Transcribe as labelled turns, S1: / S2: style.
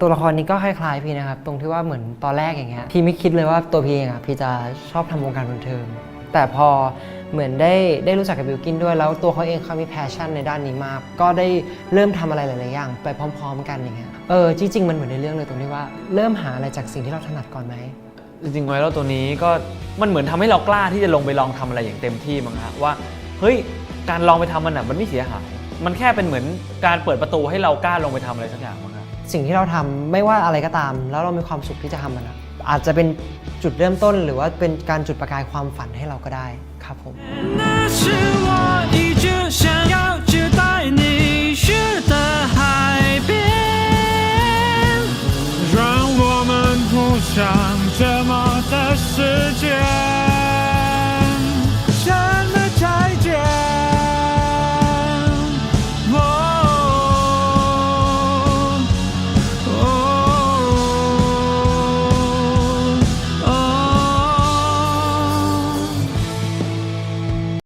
S1: ตัวละครนี้ก็คล้ายๆพี่นะครับ ตรงที่ว่าเหมือนตอนแรกอย่างเงี้ยพี่ไม่คิดเลยว่าตัวพี่เองอะพี่จะชอบทำวงการบันเทิงแต่พอเหมือนได้ได้รู้จักกับบิวกินด้วย แล้วตัวเขาเองเขามีแพชชั่นในด้านนี้มาก ก็ได้เริ่มทำอะไรหลาย ๆ อย่าง ไปพร้อม ๆ กันอย่างเงี้ยเออจริง ๆ มันเหมือนในเรื่องเลยตรงที่ว่าเริ่มหาอะไรจากสิ่งที่เราถนัดก่อนไหม
S2: จริงๆไวรัลตัวนี้ก็มันเหมือนทำให้เรากล้าที่จะลงไปลองทำอะไรอย่างเต็มที่มั้งฮะว่าเฮ้ยการลองไปทำมันอะมันไม่เสียหาย มันแค่เป็นเหมือนการเปิดประตูให้เรากล้าลงไปทำอะไรสักอย่างมั
S1: สิ่งที่เราทำไม่ว่าอะไรก็ตาม แล้วเรามีความสุขที่จะทำมันอะอาจจะเป็นจุดเริ่มต้น หรือว่าเป็นการจุดประกายความฝันให้เราก็ได้ครับผม
S3: 那是我一直想要只带你去的海边，让我们铺上这么的世界。